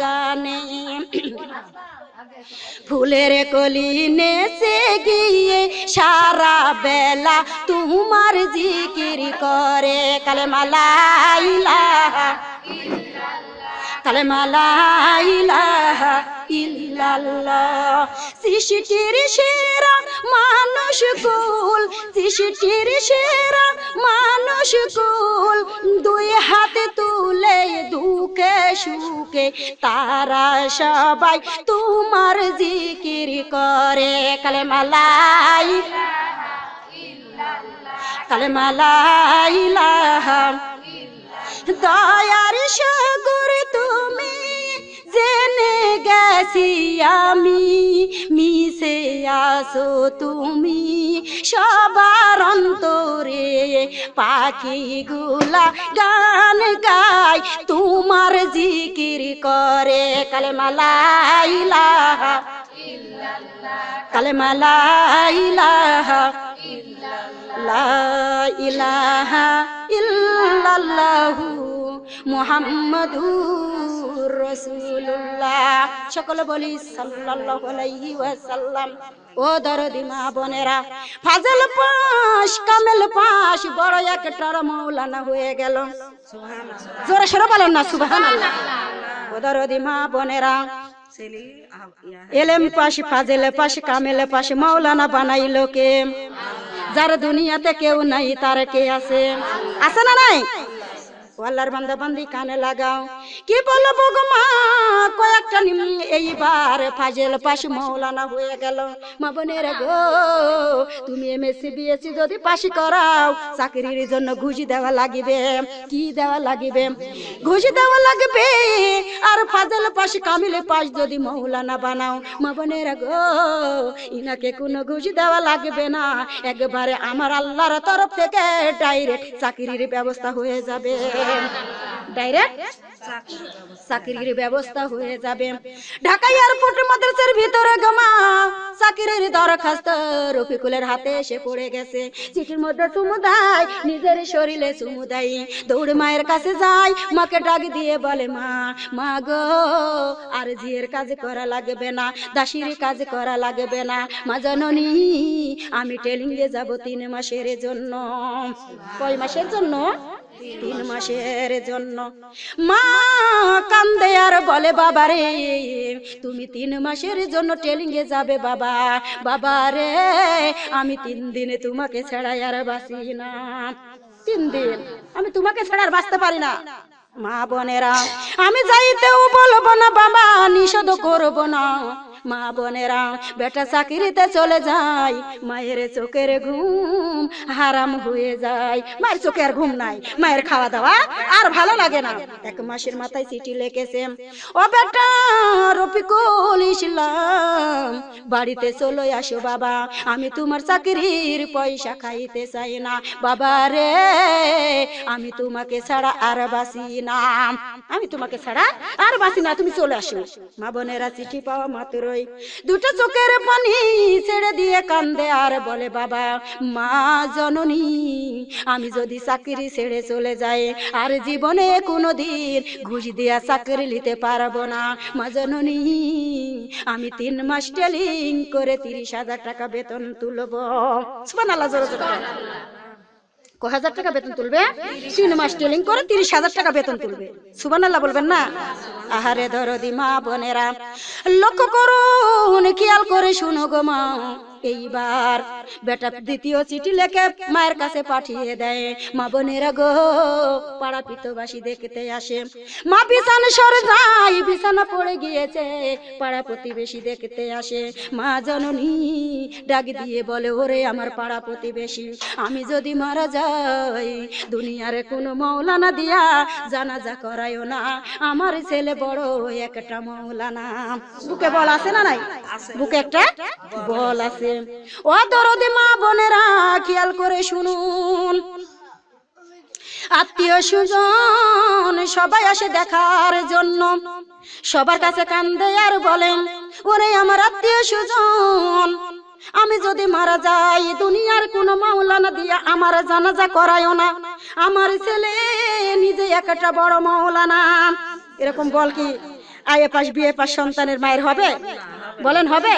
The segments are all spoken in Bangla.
বাগানে। ফুলের কলি নেচে গিয়ে সারা বেলা তোমার জিকির করে। কালে ইলাহা সেরা মানুষ দুই হাতে তুলে দুঃখে সুখে, তারা সবাই তোমার জিকির করে। কালেমালাই কালেমালাই ইলাহা দয়ার সাগর গেছি আমি, মিশে আসো তুমি। সবার অন্তরে পাখিগুলা গান গায়, তোমার জিকির করে কালেমালাইলাহা কালেমালাইলাহা লা ইলাহা ইল্লাল্লাহু মুহাম্মাদুর রসুল্লাহ সকলে বলি সাল্লাল্লাহু আলাইহি ওয়াসাল্লাম। ও দরদি মা বোনেরা ফাজল পাশ কামেল পাশ বড় একটার মৌলানা হয়ে গেল। জোরে সরে বলেন না সুবহানাল্লাহ। ও দরদি মা বোনেরা এলেম পাশ ফাজেল পাশ কামেল পাশ মাওলানা বানাইলো কে? যার দুনিয়াতে কেউ নাই তার কে আছে? আছে না নাই? আল্লাহর বান্দা বান্দি কানে লাগাও। কি বলব গো মা, কয়েকটা এইবার ফাজেল পাশ মৌলানা হয়ে গেল। মা বোনের গো, তুমি এমএসসি বিএসসি যদি পাশ করাও, চাকরির জন্য ঘুষ দেওয়া লাগিবে। কি দেওয়া লাগিবে? ঘুষ দেওয়া লাগবে, আর ফাজেল পাশ কামিলে পাশ যদি মৌলানা বানাও। মা বোনের গো, ইনাকে কোনো ঘুষ দেওয়া লাগবে না। একবারে আমার আল্লাহর তরফ থেকে ডাইরেক্ট চাকরির ব্যবস্থা হয়ে যাবে। চাকরির ব্যবস্থা হয়ে যাবে। ভিতরে দরখাস্ত রফিকুলের হাতে সুমুদায় নিজের শরীরে সুমুদাই দৌড় মায়ের কাছে যায়, মাকে ডাক দিয়ে বলে, মা গো, আর ঝিয়ের কাজ করা লাগবে না, দাসির কাজ করা লাগবে না। মা জননী, আমি টেলিংয়ে যাব তিন মাসের জন্য। কয় মাসের জন্য? তিন মাসের জন্য। মা কান্দে আর বলে, বাবা রে, তুমি তিন মাসের জন্য ট্রেলিংয়ে যাবে, বাবা। বাবা রে, আমি তিন দিনে তোমাকে ছাড়া আর বাসি না। তিন দিন আমি তোমাকে ছাড়া আর বাঁচতে পারি না। মা বোনেরা, আমি যাইতেও বলব না, বাবা, নিষেধ করব না। মা বোনেরা, বেটা চাকরিতে চলে যায়, মায়ের চোখের ঘুম হারাম হয়ে যায়। মায়ের চোখে আর ঘুম নাই, মায়ের খাওয়া দাওয়া আর ভালো লাগে না। এক মাসের মাথায় চিঠি লিখেছে, ও বেটা রফিকুল ইসলাম, বাড়িতে চলে আসো বাবা, আমি তোমার চাকরির পয়সা খাইতে চাই না। বাবা রে, আমি তোমাকে ছাড়া আর বাসি না। আমি তোমাকে ছাড়া আর বাসি না, তুমি চলে আসো। মা বোনেরা চিঠি পাওয়া দুটো চোখের পানি ছেড়ে দিয়ে কান্দে আর বলে, বাবা, মা জননী, আমি যদি চাকরি ছেড়ে চলে যাই, আর জীবনে কোনোদিন ঘুষ দিয়া চাকরি নিতে পারব না। মা জননী, আমি তিন মাস টেলিং করে তিরিশ হাজার টাকা বেতন তুলবো। জোরে বলেন। ক হাজার টাকা বেতন তুলবে তিন মাস করে তিরিশ হাজার টাকা বেতন তুলবে। সুবান আল্লাহ বলবেন না? আহারে দরদি মা বোনেরা লক্ষ্য করুন, খেয়াল করে শুনো গো মা। এইবার বেটা দ্বিতীয় চিঠি লেখে মায়ের কাছে পাঠিয়ে দেয়। মা বোনেরা গো পাড়া পিতবাসী দেখতে আসে। মা বিছানা সরে যায়। বিছানা পড়ে গিয়েছে। পাড়া প্রতিবেশী দেখতে আসে। মা জননী ডাক দিয়ে বলে ওরে আমার পাড়া প্রতিবেশী আমি যদি মারা যাই দুনিয়ার কোনো মৌলানা দিয়া জানাজা করায়ও না। আমার ছেলে বড় একটা মৌলানা। বুকে বল আছে না নাই? বুকে একটা বল আছে। ও দরদে মা বোনেরা খেয়াল করে শুনুন। আত্মীয় সুজন সবাই আসে দেখার জন্য। সবার কাছে কান্দে আর বলেন ওরে আমার আত্মীয় সুজন আমি যদি মারা যাই, দুনিয়ার কোনো মাওলানা দিয়া আমার জানাজা করায়ও না। আমার ছেলে নিজে একটা বড় মাওলানা। এরকম বল কি আয়ে পাশ, বিয়ে পাশ সন্তানের মায়ের হবে? বলেন, হবে?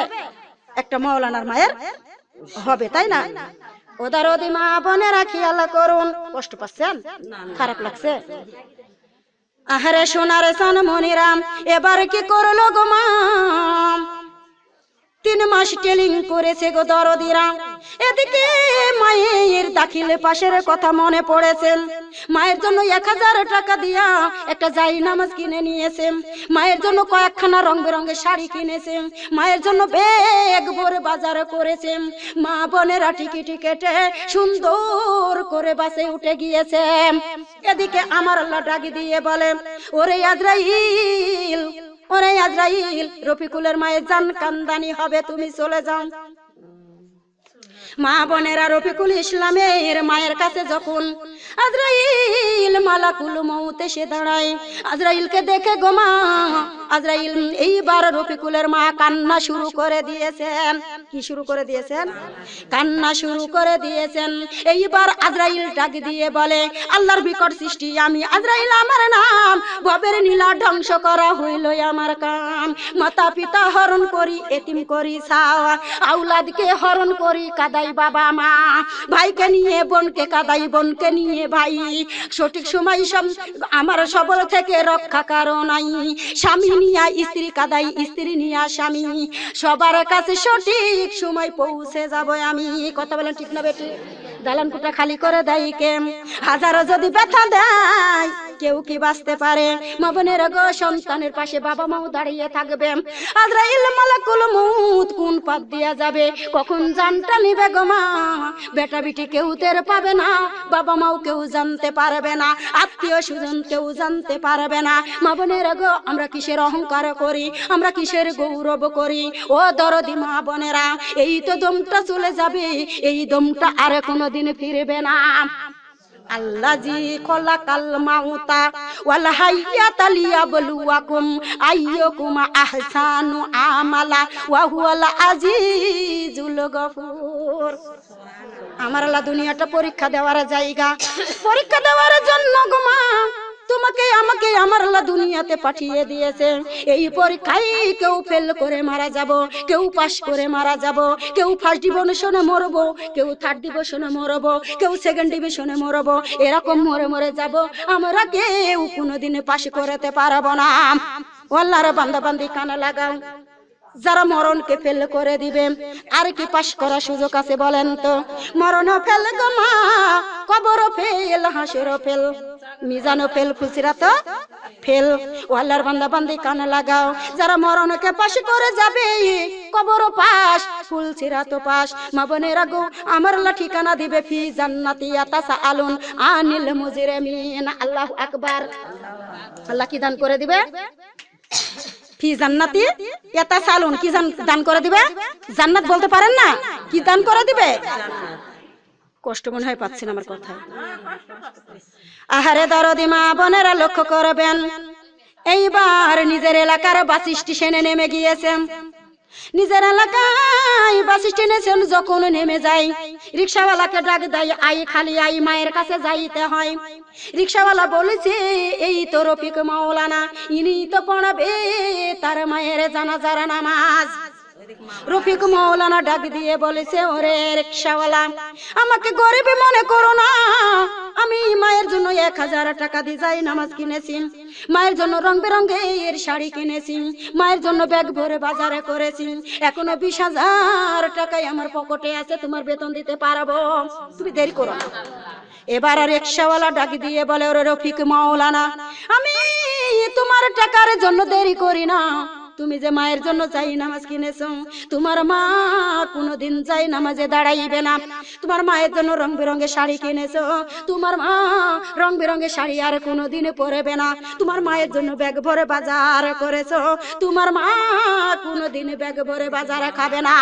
একটা মাওলানার মায়ের হবে, তাই না? ওদার ওদি মা বোনেরা খেয়াল করুন। কষ্ট পাচ্ছেন? খারাপ লাগছে? আহারে সোনারে সন মনিরাম এবার কি করল গো মা? তিন মাস টেলিং করেছে গো দরদিরা। এদিকে মায়ের দাখিলে পাশের কথা মনে পড়েছেন মায়ের জন্য এক হাজার টাকা দিয়া একটা জাই নামাজ কিনে নিয়েছে। মায়ের জন্য কয়েকখানা রং বেরঙের শাড়ি কিনেছে। মায়ের জন্য বেগ ভরে বাজার করেছে। মা বোনেরা টিকিটি কেটে সুন্দর করে বাসে উঠে গিয়েছে। এদিকে আমার আল্লাহ ডাকি দিয়ে বলে, ওরে আজরাইল ওরে আজরাইল রফিকুলের মায়ের জান কান্দানি হবে তুমি চলে যাও। মা বোনেরা রফিকুল ইসলামের মায়ের কাছে যখন আজরাইল মালাকুল মৌত এসে দাঁড়ায়, আজরাইলকে দেখে গো মা, আজরাইল এইবার রফিকুলের মা কান্না শুরু করে দিয়েছেন। কি শুরু করে দিয়েছেন? কান্না শুরু করে দিয়েছেন। এইবার আজরাইল ডাক দিয়ে বলে, আল্লাহর বিকট সৃষ্টি, আমি আজরাইল, আমার নাম ভবের নীলা ধ্বংস করা হইল আমার কাম মাতা পিতা হরণ করি, এতিম করি সাওয়া আউলাদকে হরণ করি কাদাই বাবা, মা। ভাইকে নিয়ে, বোনকে কাদাই, বোনকে নিয়ে ভাই। সঠিক সময় সব আমার সবল থেকে রক্ষা কারও নাই। স্বামী নিয়া স্ত্রী কাদাই, স্ত্রী নিয়া স্বামী। সবার কাছে সঠিক সময় পৌঁছে যাব আমি। কথা বলেন ঠিক না বেটি? দালান কুটা খালি করে দেয় কে? হাজারো যদি ব্যথা দেয় কেউ কি বাঁচতে পারে? মবনের গো সন্তানের পাশে বাবা মাও দাঁড়িয়ে থাকবে। আজরাইল মালাকুল মউত কোন পথ দিয়া যাবে? কখন জানটা নিবে গো মা? বেটা বিটি কেউ টের পাবে না, বাবা মাও কেউ জানতে পারবে না, আত্মীয় স্বজন কেউ জানতে পারবে না। মা বোনের গো, আমরা কিসের অহংকার করি? আমরা কিসের গৌরব করি? ও দরদি মা বোনেরা, এই তো দমটা চলে যাবে, এই দমটা আর কোনোদিন ফিরবে না। আল্লাজি খলাকাল মাউতা, ওয়াল হাইয়াতা লিয়াবলুয়াকুম আইয়ুকুম আহসানু আমালা, ওয়া হুয়াল আজিজুল গফুর। আমার আল্লাহ দুনিয়াটা পরীক্ষা দেওয়ার জায়গা। পরীক্ষা দেওয়ার জন্য গো মা। তোমাকে আমাকে আমার আল্লাহ দুনিয়াতে পাঠিয়ে দিয়েছে। এই পরীক্ষায় কেউ ফেল করে মারা যাব, কেউ পাশ করে মারা যাব, কেউ ফার্স্ট ডিভিশনে মরবো, কেউ থার্ড ডিভিশনে মরবো, কেউ সেকেন্ড ডিভিশনে মরবো, এরকম মরে মরে যাব। আমরা কেউ কোনোদিনে পাশ করতে পারব না। আল্লাহর বান্দা বান্দি, কানে লাগাও। যারা মরণকে ফেল করে দিবে, আর কি পাশ করার সুযোগ আছে বলেন তো? মরণ ফেল গো মা কবর ফেল হাসির ফেল মিজানো ফেল খুচরা তো? ফেল। ওয়াল্লার বান্দা, বান্দি কানে লাগাও। যারা মরণকে পাশ করে যাবে কবর পাশ ফুল ছিরা তো পাশ। মা বোনেরা গো, আমার ঠিকানা দিবে, ফি জান্নাতি আতাসা আলুন। আনিল মুজরিমিন, আল্লাহু আকবার। আল্লাহ কি দান করে দিবে? ফি জান্নাতি এটা সালুন কি দান করে দিবে? জান্নাত বলতে পারেন না? কি দান করে দিবে? কষ্ট মনে হয় পাচ্ছেন আমার কথা আহারে দরদি মা বোনেরা লক্ষ্য করবেন। এইবার নিজের এলাকার বাস স্টেশনে নেমে গিয়েছেন। নিজের এলাকায় বাস স্টেশন যখন নেমে যায়, রিক্সাওয়ালাকে ডাক দেয়, আই খালি, আই মায়ের কাছে যাইতে হয়। রিক্সাওয়ালা বলেছে, এই তো রফিক মাওলানা, ইনি তো পড়াবে তার মায়ের জানাজার নামাজ। রফিক মাওলানা ডাক দিয়ে বলেছে, ওরে রিক্সাওয়ালা, আমাকে গরিবী মনে করো না। আমি মায়ের জন্য এক হাজার টাকা দিয়ে যাই নামাজ কিনেছি। মায়ের জন্য রং বেরঙ্গের শাড়ি কিনেছি। মায়ের জন্য ব্যাগ ভরে বাজারে করেছি। এখনও বিশ হাজার টাকাই আমার পকেটে আছে, তোমার বেতন দিতে পারব। তুমি দেরি করো এবার আর রিক্সাওয়ালা ডাক দিয়ে বলে, ওরে রফিক মাওলানা, আমি তোমার টাকার জন্য দেরি করি না। তুমি যে মায়ের জন্য চাই নামাজ কিনেছো, তোমার মা কোনোদিন চাই নামাজে দাঁড়াইবে না। তোমার মায়ের জন্য রং বেরঙের শাড়ি কিনেছো, তোমার মা রং বেরঙের শাড়ি আর কোনোদিন পরবে না। তোমার মায়ের জন্য ব্যাগ ভরে বাজার করেছ, তোমার মা কোনোদিন ব্যাগ ভরে বাজার খাবে না।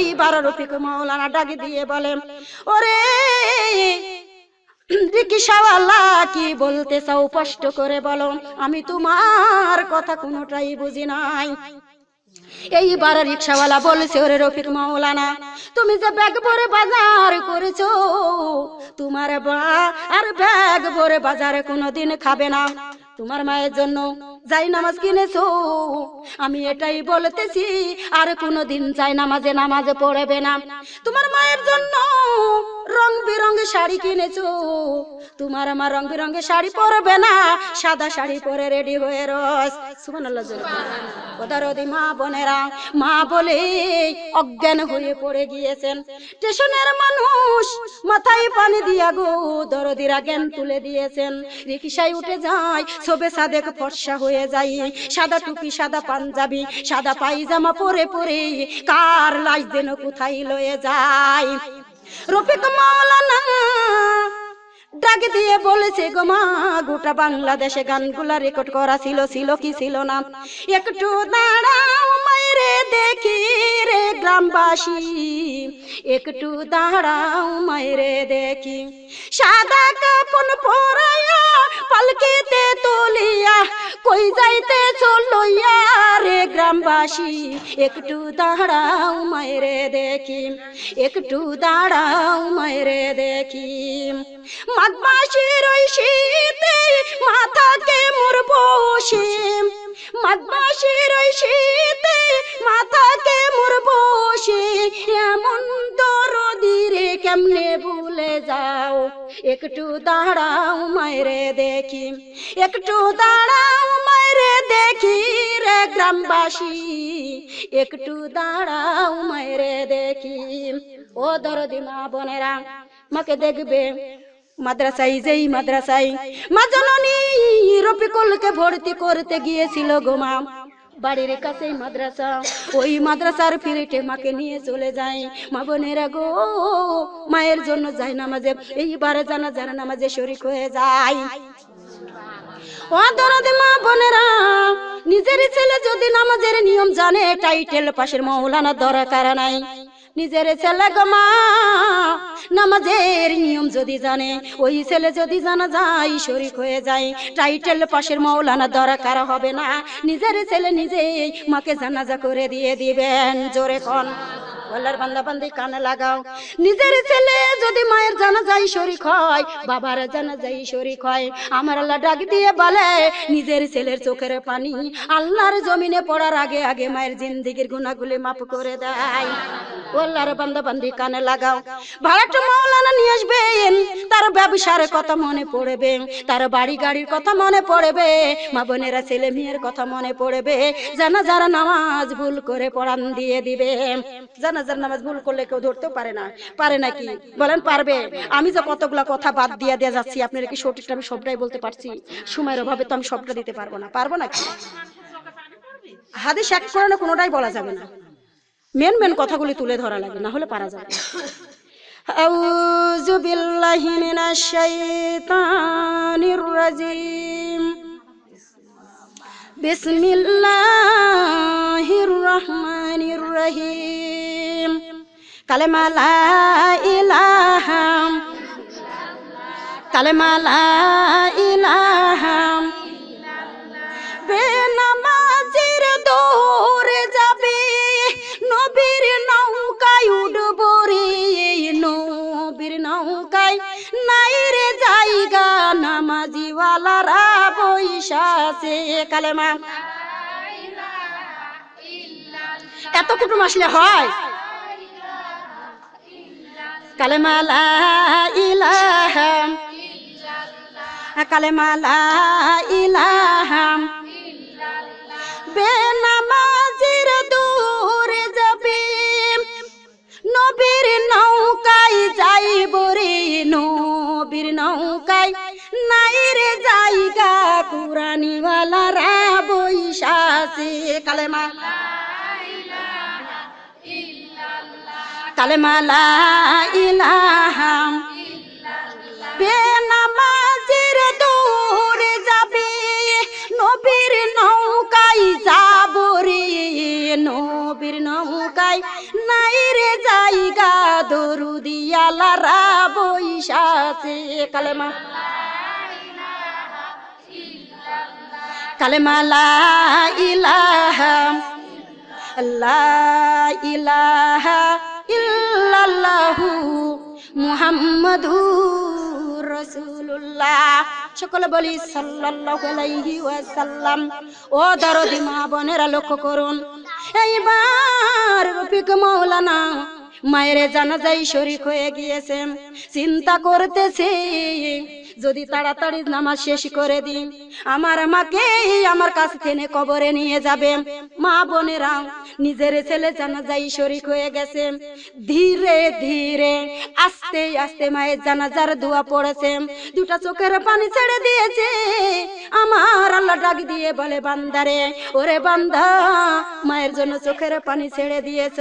এইবার রফিক মৌলানা ডাক দিয়ে বলে ওরে কি বলতে চাও স্পষ্ট করে বলো। আমি তোমার কথা কোনোটাই বুঝি নাই। এইবার রিক্সাওয়ালা বলেছে, ওরে রফিক মাওলানা, তুমি যে ব্যাগ ভরে বাজার করেছ, তোমার বা আর ব্যাগ ভরে বাজারে কোনোদিন খাবে না। তোমার মায়ের জন্য যাই নামাজ কিনেছো, আমি এটাই বলতেছি, আর কোনোদিন যাই নামাজে নামাজে পড়বে না। তোমার মায়ের জন্য রং বেরঙের শাড়ি কিনেছো? তোমার আমার রং বেরঙের শাড়ি পরবে না, সাদা শাড়ি পরে রেডি হয়ে রস। সুবহানাল্লাহ মা বোনেরা, মা বলে অজ্ঞান হয়ে পড়ে গিয়েছেন। স্টেশনের মানুষ মাথায় পানি দিয়া গো, দরদিরা জ্ঞান তুলে দিয়েছেন। রিক্সায় উঠে যায় সবে সাদেক ফর্সা হয়ে যায়। সাদা টুপি, সাদা পাঞ্জাবি, সাদা পায়জামা পরে পরে কার লাশ যেন কোথায় লয়ে যায়? রফিক মাওলানা ডাক দিয়ে বলেছে, গো মা, গোটা বাংলাদেশে গানগুলা রেকর্ড করা ছিল ছিল কি ছিল না? একটু দাঁড়াও দেখি রে গ্রামবাসী, একটু দাঁড়াও মায়েরে দেখি। সাদা কাপন পরাইয়া পালকিতে তুলিয়া, কই যাইতে চলইয়া রে গ্রামবাসী, একটু দাঁড়াও মায়েরে দেখি। একটু দাঁড়াও মায়েরে দেখি। মাঘমাসির ওই শীতে মাথাকে মোর বসে মাঘমাসির ওই শীতে মাথাকে মোর বসে এমন দরদিরে কেমনে ভুলে যাও? একটু দাঁড়াও মায়েরে দেখি, একটু দাঁড়াও মায়েরে দেখি রে গ্রামবাসী। একটু দাঁড়াও মায়েরে দেখি, ও দরদি মা বোনেরা, মাকে দেখবে। মাদ্রাসায় যেই মাদ্রাসায়। মা জননী রফিকুলকে ভর্তি করতে গিয়েছিল গো মা। বাড়ির কাছেই মাদ্রাসা। ওই মাদ্রাসার ফিরিটে মাকে নিয়ে চলে যায়। মা বোনেরা গো, মায়ের জন্য যায় নামাজে এইবারে জানা জানা নামাজে শরিক হয়ে যায়। ও মা বোনেরা, নিজের ছেলে যদি নামাজের নিয়ম জানে টাইটেল পাশের মৌলানা দরকার নাই। নিজের ছেলে গমা নামাজের নিয়ম যদি জানে, ওই ছেলে যদি জানা যায়, শরিক হয়ে যায়, টাইটেল পাশের মৌলানা দরকার হবে না। নিজের ছেলে নিজেই মাকে জানাজা করে দিয়ে দিবেন, জোরে কন। আল্লাহর বান্দা বান্দি কানে লাগাও। নিজের ছেলে যদি মায়ের জানা যায় শরিক হয়, বাবার জানা যায় শরিক হয়, আমার আল্লাহ ডাক দিয়ে বলে, নিজের ছেলের চোখের পানি আল্লাহর জমিনে পড়ার আগে আগে মায়ের জিন্দিগির গুণাগুলি মাফ করে দেয়। আল্লাহর বান্দা বান্দি কানে লাগাও। ভাড়াটা মাওলানা নিয়ে আসবেন, তার ব্যবসার কথা মনে পড়বে, তার বাড়ি গাড়ির কথা মনে পড়বে, মা বোনেরা ছেলে মেয়ের কথা মনে পড়বে জানা যারা নামাজ ভুল করে পড়ান দিয়ে দিবে। জানাজার নামাজ ভুল করলে কেউ ধরতেও পারে না পারে নাকি বলেন পারবে আমি যে কতগুলা কথা বাদ দিয়ে দিয়ে যাচ্ছি আপনারা কি সঠিকটা আমি সবটাই বলতে পারছি সময়ের অভাবে তো আমি সবটা দিতে পারবো না পারবো নাকি হাদিস এক করে না কোনোটাই বলা যাবে না মেন মেন কথাগুলি তুলে ধরা লাগে না হলে পারা যাবে না। أعوذ بالله من الشيطان الرجيم بسم الله الرحمن الرحيم কালেমা লা ইলাহা কালেমা লা ইলাহা বেনামাজের দৌড়ে যাবে, নবীর নৌকায় উঠব রে নবীর নৌকায়। নাই রে জায়গা, নামাজিওয়ালারা বৈশাছে কালেমা। এত কুটুম আসলে হয়? কালেমা লা ইলাহা। কালেমা লা ইলাহা। বেনামাজির দূরে যাবে। নবীর নৌকায় যাইব রে নবীর নৌকায় নাই রে জায়গা। কুরানিওয়ালারা বৈশাসে কালেমা কালেমা লা ইলাহা বেনামাজির দূরে যাবে নবীর নৌকায় যাব রে নবীর নৌকায় নাই রে জায়গা দরুদিয়ালারা বৈশাসে কালেমা কালেমা লা ইলাহা লা ইলাহা মুহাম্মাদুর রাসূলুল্লাহ। সকলে বলি সাল্লাল্লাহু আলাইহি ওয়াসাল্লাম। ও দরদি মা বোনেরা লক্ষ্য করুন। এইবার রফিক মাওলানা মায়ের জানাজাই শরিক হয়ে গিয়েছেন। চিন্তা করতেছে যদি তাড়াতাড়ি নামাজ শেষ করে দিই, আমার মাকে আমার কাছ থেকে কবরে নিয়ে যাবে। মা বোনেরা, নিজের ছেলে জানাজাই শরিক হয়ে গেছে। ধীরে ধীরে, আস্তে আস্তে মায়ের জানাজার দোয়া পড়েছে। দুটা চোখের পানি ছেড়ে দিয়েছে। আমার আল্লাহ ডাক দিয়ে বলে, বান্দারে, ওরে বান্দা, মায়ের জন্য চোখের পানি ছেড়ে দিয়েছ।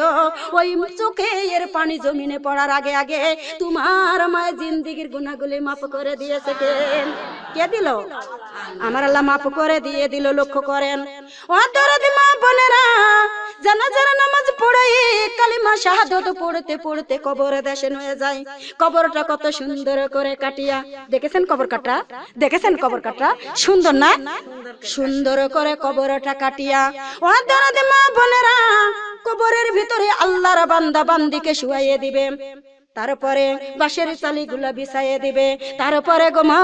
ওই চোখে এর পানি জমিনে পড়ার আগে আগে তোমার মায়ের জিন্দিগির গুণাগুলি মাফ করে দিয়েছে। কে দিল? আমার আল্লাহ মাফ করে দিয়ে দিল, লক্ষ্য করেন। ও মা বোনেরা জানাজার নামাজ কালিমা শাহাদত পড়তে পড়তে কবরে যায়। কবরটা কত সুন্দর করে কাটিয়া। দেখেছেন কবর কাটা দেখেছেন কবর কাটা সুন্দর না? সুন্দর করে কবরটা কাটিয়া। ও দরদি মা বোনেরা, কবরের ভিতরে আল্লাহর বান্দা বান্দিকে শুয়াইয়ে দিবে। তারপরে বাঁশের চালিগুলা বিছাইয়ে দিবে। তারপরে গো মা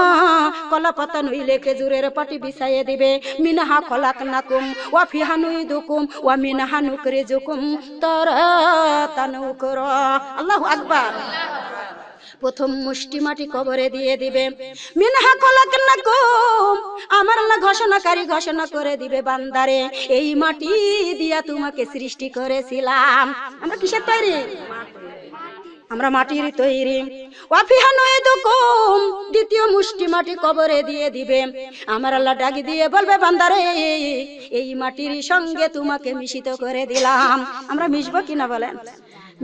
কলা পাতা নইলে খেজুরের পাটি বিছাইয়ে দিবে। মিনাহা খলাক নাকুম, ওয়া ফিহানুই দুকুম, ওয়া মিনাহা নুকরে জুকুম তারা তানুকর আল্লাহু আকবার। প্রথম মুষ্টি মাটি কবরে দিয়ে দিবে। মিনহা কলাক নাকুম, আমার আল্লাহ ঘোষণাকারী ঘোষণা করে দিবে বান্দারে, এই মাটি দিয়া তোমাকে সৃষ্টি করেছিলাম। আমরা কিসের তৈরি? আমরা মাটির তৈরি। ওয়াফিহা নয় দুকুম, দ্বিতীয় মুষ্টি মাটি কবরে দিয়ে দিবে। আমার আল্লাহ ডাকি দিয়ে বলবে, বান্দারে, এই মাটির সঙ্গে তোমাকে মিশিত করে দিলাম। আমরা মিশবো কিনা বলেন?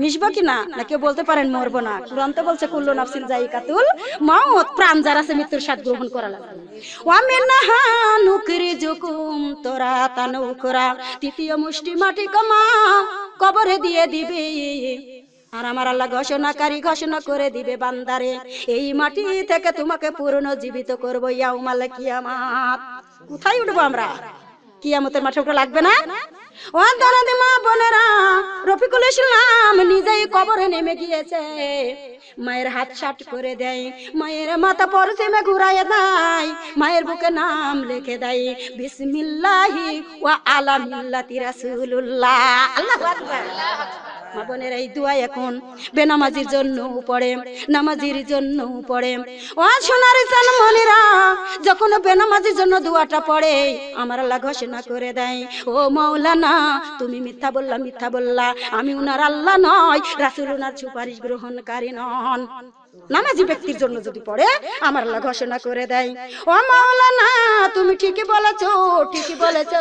মিশবো কিনা? না, কেউ বলতে পারেন মরবো না। কুরআন তো বলছে, কুল্লু নাফসিন জাইকাতুল মাউত। প্রাণ যার আছে মৃত্যুর স্বাদ গ্রহণ করা লাগবে। ওয়ামিনহা নুকরি জুকুম তোরা তানুকরা তৃতীয় মুষ্টি মাটি কমা, কবরে দিয়ে দিবে। আর আমার আল্লাহ ঘোষণাকারী ঘোষণা করে দিবে বান্দারে, এই মাটি থেকে তোমাকে পুরনো জীবিত করব ইয়াউমাল কিয়ামাত। কোথায় উঠবো আমরা? কিয়ামতের মাঠে ওটা লাগবে না? ও দরদে মা বোনেরা, রফিকুল ইসলাম নিজেই কবরে নেমে গিয়েছে। মায়ের হাত শাট করে দেয়, মায়ের মাথা পরসেমে ঘুরাইয়ে দেয়, মায়ের বুকে নাম লিখে দেয়, বিসমিল্লাহি ওয়া আলা মিল্লাতি রাসূলুল্লাহ মা বোনের এই দোয়া এখন বেনামাজির জন্য পড়ে, নামাজির জন্য পড়ে। ও সোনার চান মনিরা যখন বেনামাজির জন্য দোয়াটা পড়ে, আমার আল্লাহ ঘোষণা করে দেয়, ও মাওলানা, তুমি মিথ্যা বললা মিথ্যা বললা, আমি উনার আল্লাহ নয়, রাসুল উনার সুপারিশ গ্রহণকারী নন। নামাজি ব্যক্তির জন্য যদি পড়ে, আমার আল্লাহ ঘোষণা করে দেয়। ও মাওলানা, তুমি ঠিকই বলেছ ঠিকই বলেছ।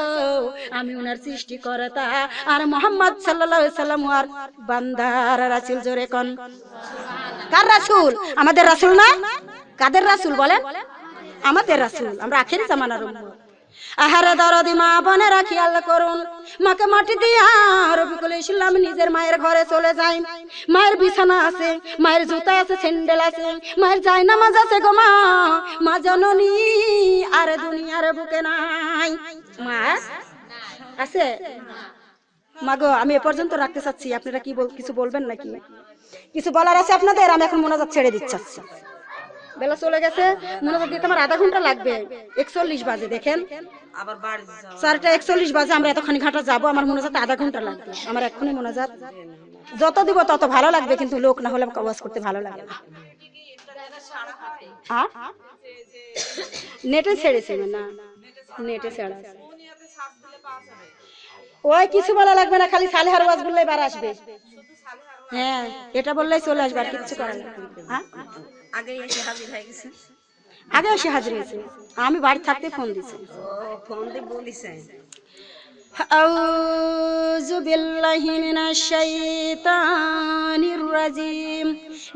আমি উনার সৃষ্টি করতা আর মোহাম্মদ সাল্লাল্লাহু আলাইহি সাল্লাম আর বান্দার রাসূল জোরে কোন। কার রাসূল? আমাদের রাসূল না? কাদের রাসূল বলেন? আমাদের রাসূল। আমরা আখেরি জামানার উম্মত। আহারে দরদি মা বোনেরা খেয়াল করুন, মাকে মাটি দিয়া রবিকুল ইসলাম নিজের মায়ের ঘরে চলে যায়। মায়ের বিছানা আছে, মায়ের জুতা আছে, স্যান্ডেল আছে, মায়ের যায় নামাজ আছে গো মা। মা জননী, আর দুনিয়ার বুকে নাই। মা, আছে? মাগো আমি এ পর্যন্ত রাখতে চাচ্ছি, আপনারা কি কিছু বলবেন নাকি? কিছু বলার আছে আপনাদের? আমি এখন মোনাজাত ছেড়ে দিচ্ছি। বেলা চলে গেছে মোনাজাত দিতে আমার আধা ঘণ্টা লাগবে। একচল্লিশ বাজে দেখেন। চারটা একচল্লিশ বাজে আমরা এতখানি ঘাটা যাব আমার মোনাজাত আধা ঘণ্টা লাগবে আমার এক্ষুনি মোনাজাত। যত দিব তত ভালো লাগবে কিন্তু লোক না হলে আমাকে আওয়াজ করতে ভালো লাগে না। নেটে ছেড়েছে না নেটে ছেড়া ওই কিছু বলা লাগবে না খালি সালেহার ওয়াজ বললেই বার আসবে। হ্যাঁ এটা বললেই চলে আসবে আর কিচ্ছু করা লাগবে না। হ্যাঁ? আগে এসে হাজির হয়ে গেছে। আগে এসে হাজির হয়েছে। আমি বাড়ি থাকতে ফোন দিছি। ও ফোন দিয়ে বলিছে আউযু বিল্লাহি মিনাশ শাইতানির রাজিম।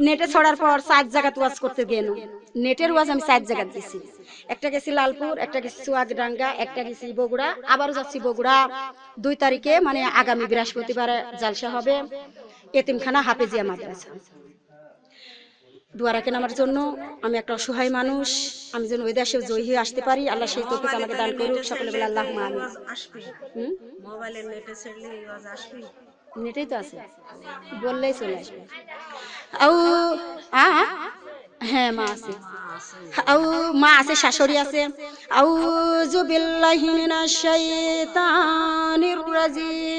নেটে ছড়ার পর সাত জায়গা ওয়াজ করতে গেল। নেটের ওয়াজ আমি সাত জায়গা দিছি। একটা গেছি লালপুর একটা গেছি চুয়াডাঙ্গা একটা গেছি বগুড়া। আবারও যাচ্ছি বগুড়া। দুই তারিখে মানে আগামী বৃহস্পতিবার জালসা হবে। এতিমখানা হাফেজিয়া মাদ্রাসা। দোয়া রাখেন আমার জন্য আমি একটা অসহায় মানুষ আমি যেন ওই দেশে জয়ী হয়ে আসতে পারি আল্লাহ সেই তৌফিক আমাকে দান করুক সকলে বলে আল্লাহ হুম? মোবাইলের নেটে ছেড়লে আসবে? নেটেই তো আছে। বললেই চলে আসবে। আউ আ? হ্যাঁ মা আছে। আউ মা আছে শাশুড়ি আছে। আউযু বিল্লাহি মিনাশ শাইতানির রাজিম।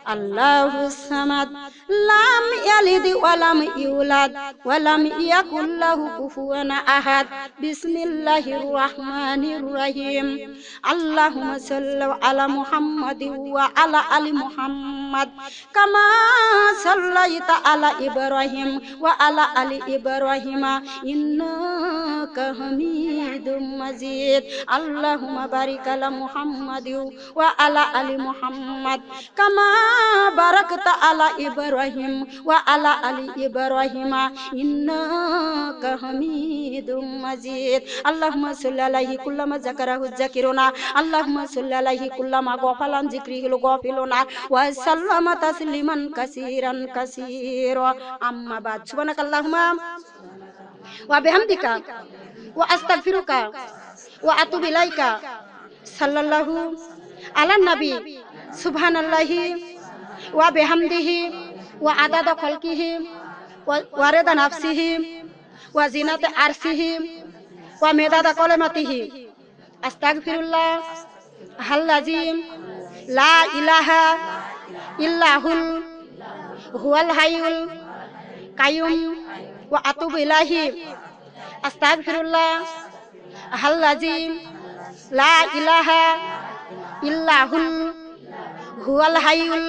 الله الصمد لم يلد ولم يولد ولم يكن له كفوا أحد. بسم الله الرحمن الرحيم. اللهم صل على محمد وعلى آل محمد كما صليت على إبراهيم وعلى آل إبراهيم. إنك حميد مجيد. اللهم بارك على محمد وعلى آل محمد كما باركت على إبراهيم وعلى آل إبراهيم إنك حميد مجيد اللهم صل عليه كلما ذكره الذاكرون اللهم صل عليه كلما غفل عن ذكره الغافلون وسلم تسليما كثيرا كثيرا أما بعد سبحانك اللهم وبحمدك وأستغفرك وأتوب إليك صلى الله على النبي سبحان الله ওয়া বেহামদিহিম ওয়া আদাদ খলকিহিম ওয়ারেদা নাফসিহিম ওয়া জিনাতে আরসিহিম ওয়া মেদাদা কলেমাতিহিম আস্তাগফিরুল্লাহ হাল্লাজিম লা ইলাহা ইল্লাহুল হুয়াল হাইউল কায়ুম ওয়া আতুবু ইলাহি। আস্তাগফিরুল্লাহ হাল্লাজিম লা ইলাহা ইল্লাহুল হুয়াল হাইউল